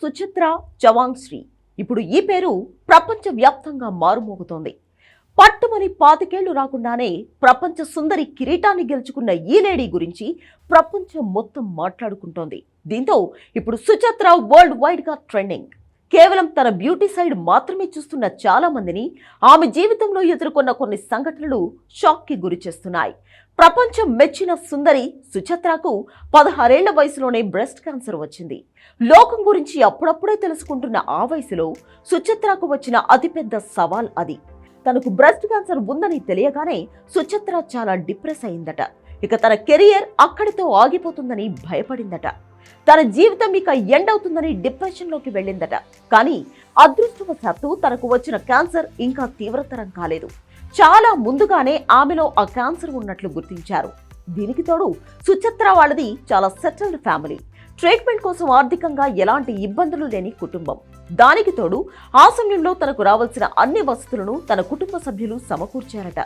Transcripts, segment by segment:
సుచిత్ర జవాంగ్ శ్రీ ఇప్పుడు ఈ పేరు ప్రపంచ వ్యాప్తంగా మారుమోగుతోంది. పట్టుమని పాతికేళ్ళు రాకుండానే ప్రపంచ సుందరి కిరీటాన్ని గెలుచుకున్న ఈ లేడీ గురించి ప్రపంచం మొత్తం మాట్లాడుకుంటోంది. దీంతో ఇప్పుడు సుచిత్ర వరల్డ్ వైడ్గా ట్రెండింగ్. కేవలం తన బ్యూటీ సైడ్ మాత్రమే చూస్తున్న చాలా మందిని ఆమె జీవితంలో ఎదుర్కొన్న కొన్ని సంఘటనలు షాక్కి గురి చేస్తున్నాయి. ప్రపంచం మెచ్చిన సుందరి సుచిత్రకు పదహారేళ్ళ వయసులోనే బ్రెస్ట్ క్యాన్సర్ వచ్చింది. లోకం గురించి అప్పుడప్పుడే తెలుసుకుంటున్న ఆ వయసులో సుచిత్రకు వచ్చిన అతిపెద్ద సవాల్ అది. తనకు బ్రెస్ట్ క్యాన్సర్ ఉందని తెలియగానే సుచిత్ర చాలా డిప్రెస్ అయిందట. ఇక తన కెరియర్ అక్కడితో ఆగిపోతుందని భయపడిందట. తన జీవితం ఇక ఎండ్ అవుతుందని డిప్రెషన్లోకి వెళ్ళిందట. కానీ అదృష్టవశాత్తు తనకు వచ్చిన క్యాన్సర్ ఇంకా తీవ్రతరం కాలేదు. చాలా ముందుగానే ఆమెలో ఆ క్యాన్సర్ ఉన్నట్లు గుర్తించారు. దీనికి తోడు సుచిత్ర వాళ్ళది చాలా సెటిల్డ్ ఫ్యామిలీ. ట్రీట్మెంట్ కోసం ఆర్థికంగా ఎలాంటి ఇబ్బందులు లేని కుటుంబం. దానికి తోడు ఆ సమయంలో తనకు రావాల్సిన అన్ని వసతులను తన కుటుంబ సభ్యులు సమకూర్చారట.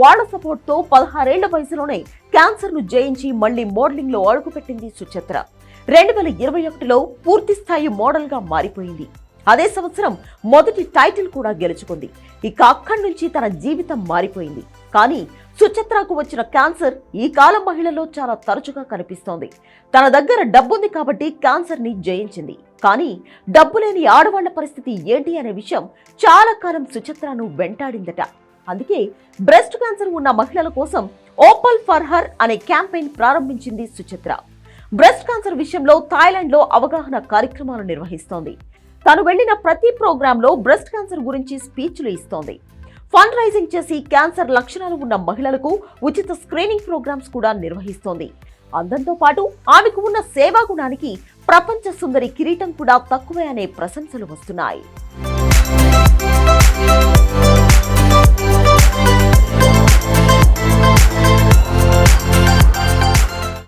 వాళ్ళ సపోర్ట్తో పదహారేళ్ళ వయసులోనే క్యాన్సర్ను జయించి మళ్ళీ మోడలింగ్లో అడుగుపెట్టింది సుచిత్ర. రెండు వేల ఇరవై ఒకటిలో పూర్తిస్థాయి మోడల్గా మారిపోయింది. అదే సంవత్సరం మొదటి టైటిల్ కూడా గెలుచుకుంది. ఇక అక్కడి నుంచి తన జీవితం మారిపోయింది. కానీ సుచిత్రకు వచ్చిన క్యాన్సర్ ఈ కాలం మహిళల్లో చాలా తరచుగా కనిపిస్తోంది. తన దగ్గర డబ్బుంది కాబట్టి క్యాన్సర్ని జయించింది. కానీ డబ్బు లేని ఆడవాళ్ళ పరిస్థితి ఏంటి అనే విషయం చాలా కాలం సుచిత్రను వెంటాడిందట. అందుకే బ్రెస్ట్ క్యాన్సర్ ఉన్న మహిళల కోసం ఓపల్ ఫర్ హర్ అనే క్యాంపెయిన్ ప్రారంభించింది సుచిత్ర. బ్రెస్ట్ క్యాన్సర్ విషయంలో థాయిలాండ్లో అవగాహన కార్యక్రమాలు నిర్వహిస్తోంది. తను వెళ్ళిన ప్రతి ప్రోగ్రాంలో బ్రెస్ట్ క్యాన్సర్ గురించి స్పీచ్లు ఇస్తోంది. ఫండ్ రైజింగ్ చేసి క్యాన్సర్ లక్షణాలు ఉన్న మహిళలకు ఉచిత స్క్రీనింగ్ ప్రోగ్రామ్స్ కూడా నిర్వహిస్తోంది. అందంతో పాటు ఆమెకు ఉన్న సేవా గుణానికి ప్రపంచ సుందరి కిరీటం కూడా తక్కువే అనే ప్రశంసలు వస్తున్నాయి.